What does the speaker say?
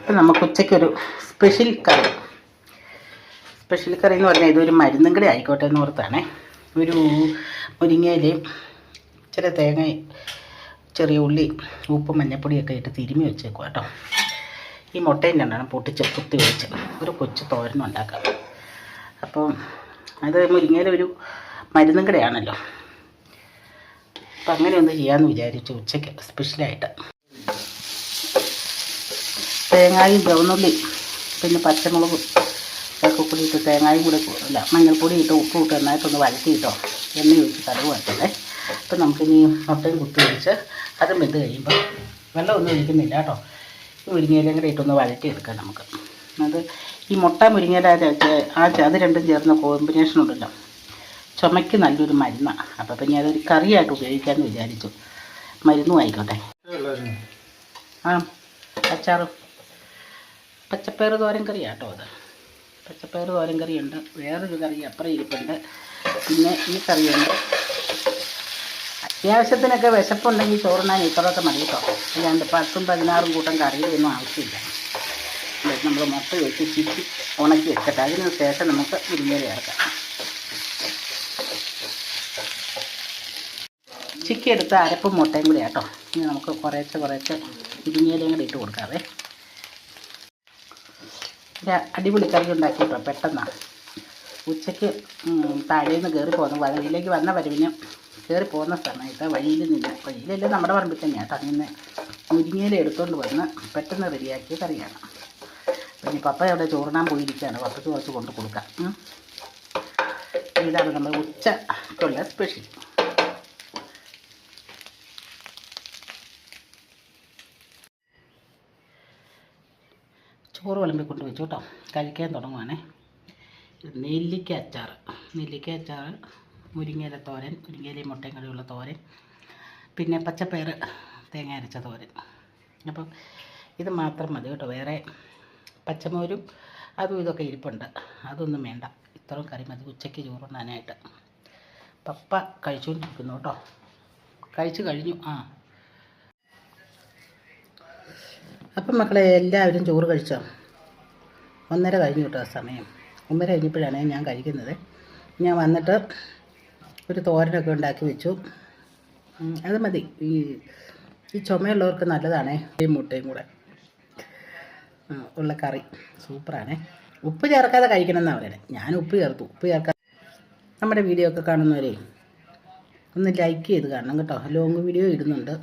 അപ്പം നമുക്ക് ഉച്ചയ്ക്കൊരു സ്പെഷ്യൽ കറി. സ്പെഷ്യൽ കറി എന്ന് പറഞ്ഞാൽ ഇതൊരു മരുന്നും കൂടെ ആയിക്കോട്ടെ എന്ന് ഓർത്താണേ. ഒരു മുരിങ്ങയിലയും ഇച്ചിരി തേങ്ങ ചെറിയ ഉള്ളി ഉപ്പ് മഞ്ഞപ്പൊടിയൊക്കെ ഇട്ട് തിരുമ്മി വെച്ചേക്കുക കേട്ടോ. ഈ മുട്ടയും രണ്ടാണ് പൊട്ടിച്ച് കുത്തി വെച്ച് ഒരു കൊച്ചു തോരനും ഉണ്ടാക്കാം. അപ്പോൾ അത് മുരിങ്ങയില ഒരു മരുന്നും കൂടെയാണല്ലോ. അപ്പം അങ്ങനെ ഒന്ന് ചെയ്യാമെന്ന് വിചാരിച്ചു ഉച്ചയ്ക്ക് സ്പെഷ്യലായിട്ട് തേങ്ങായും ചുവന്നുള്ളി പിന്നെ പച്ചമുളകും ഒക്കെ കൂടി ഇട്ട് തേങ്ങായും കൂടെ അല്ല മഞ്ഞൾപ്പൊടി ഇട്ട് ഉപ്പ് ഇട്ട് നന്നായിട്ടൊന്ന് വഴറ്റിയിട്ടോ എണ്ണ ഒഴിച്ച് കടുക് വരട്ടെ അപ്പം നമുക്കിനി മുട്ടയും കുത്തി ഒഴിച്ച് അതും വെന്ത് കഴിയുമ്പോൾ വെള്ളമൊന്നും ഒഴിക്കുന്നില്ല കേട്ടോ. ഈ മുരിങ്ങയിലും കൂടെ ഇട്ടൊന്ന് വഴറ്റിയെടുക്കാം നമുക്ക്. അത് ഈ മുട്ട മുരിങ്ങയില ആ അത് രണ്ടും ചേർന്ന കോമ്പിനേഷൻ ഉണ്ടല്ലോ. ചുമയ്ക്ക് നല്ലൊരു മരുന്നാണ് അപ്പോൾ പിന്നെ അതൊരു കറിയായിട്ട് ഉപയോഗിക്കാമെന്ന് വിചാരിച്ചു. മരുന്നും ആയിക്കോട്ടെ. ആ അച്ചാറും. പച്ചപ്പയർ തോരൻ കറിയാട്ടോ അത്. പച്ചപ്പയർ തോരൻ കറിയുണ്ട്. വേറൊരു കറി അപ്പുറം ഇരിപ്പുണ്ട്. പിന്നെ ഈ കറിയുണ്ട്. അത്യാവശ്യത്തിനൊക്കെ വിശപ്പുണ്ടെങ്കിൽ ചോറുണ്ണാൻ ഇത്രയൊക്കെ മതി കേട്ടോ. അല്ലാണ്ട് പത്തും പതിനാറും കൂട്ടം കറിയിലൊന്നും ആവശ്യമില്ല. നമ്മൾ മുട്ട വെച്ച് ചിറ്റി ഉണക്കി വെച്ചിട്ട് അതിന് ശേഷം നമുക്ക് മുരിങ്ങയില ഇറക്കാം ചിക്കി എടുത്ത അരപ്പും മുട്ടയും കൂടി കേട്ടോ ഇനി നമുക്ക് കുറേശ്ശെ കുറേശ്ശെ മുരിങ്ങയിലയും കൂടി ഇട്ട് കൊടുക്കാവേ. അടിപൊളി കറി ഉണ്ടാക്കിയിട്ടോ പെട്ടെന്നാണ് ഉച്ചയ്ക്ക് താഴേന്ന് കയറി പോകുന്ന വഴിയിലേക്ക് വന്ന വരവിന് കയറി പോകുന്ന സമയത്ത് വഴിയിൽ നിന്ന് വഴിയിലല്ല നമ്മുടെ പറമ്പിൽ തന്നെയാണ് കേട്ടോ നിന്ന് മുരിങ്ങയില എടുത്തുകൊണ്ട് വന്ന് പെട്ടെന്ന് റെഡിയാക്കിയ കറിയാണ്. പിന്നെ പപ്പ അവിടെ ചോറിനാൻ പോയിരിക്കുകയാണ് പപ്പയ്ക്ക് കുറച്ച് കൊണ്ട് കൊടുക്കാം. ഇതാണ് നമ്മുടെ ഉച്ചക്കുള്ള സ്പെഷ്യൽ. ചോറ് വിളമ്പി കൊണ്ട് വെച്ചു കേട്ടോ. കഴിക്കാൻ തുടങ്ങുവാണേ. നെല്ലിക്ക അച്ചാർ നെല്ലിക്ക അച്ചാർ മുരിങ്ങയില തോരൻ മുരിങ്ങയിലയും മുട്ടയും കറിയുള്ള തോരൻ പിന്നെ പച്ചപ്പയർ തേങ്ങ അരച്ച തോരൻ. അപ്പം ഇത് മാത്രം മതി കേട്ടോ. വേറെ പച്ചമോരും അതും ഇതൊക്കെ ഇരിപ്പുണ്ട്. അതൊന്നും വേണ്ട. ഇത്രയും കറി മതി. ഉച്ചയ്ക്ക് ചോറുണ്ണാനായിട്ട് പപ്പ കഴിച്ചുകൊണ്ടിരിക്കുന്നു കേട്ടോ. കഴിച്ചു കഴിഞ്ഞു. ആ. അപ്പം മക്കളെ എല്ലാവരും ചോറ് കഴിച്ചോ? ഒന്നര കഴിഞ്ഞു കേട്ടോ സമയം. ഒന്നര കഴിഞ്ഞപ്പോഴാണ് ഞാൻ കഴിക്കുന്നത്. ഞാൻ വന്നിട്ട് ഒരു തോരനൊക്കെ ഉണ്ടാക്കി വെച്ചു. അത് മതി. ഈ ഈ ചുമയുള്ളവർക്ക് നല്ലതാണേ. ഈ മുട്ടയും കൂടെ. ഉള്ള കറി. സൂപ്പറാണേ. ഉപ്പ് ചേർക്കാതെ കഴിക്കണം എന്നാണ് പറയുന്നത് ഞാൻ ഉപ്പ് ചേർത്തു. ഉപ്പ് ചേർക്കാതെ നമ്മുടെ വീഡിയോ ഒക്കെ കാണുന്നവരെ ഒന്ന് ലൈക്ക് ചെയ്ത് കാണണം കേട്ടോ. ലോങ് വീഡിയോ ഇടുന്നുണ്ട്.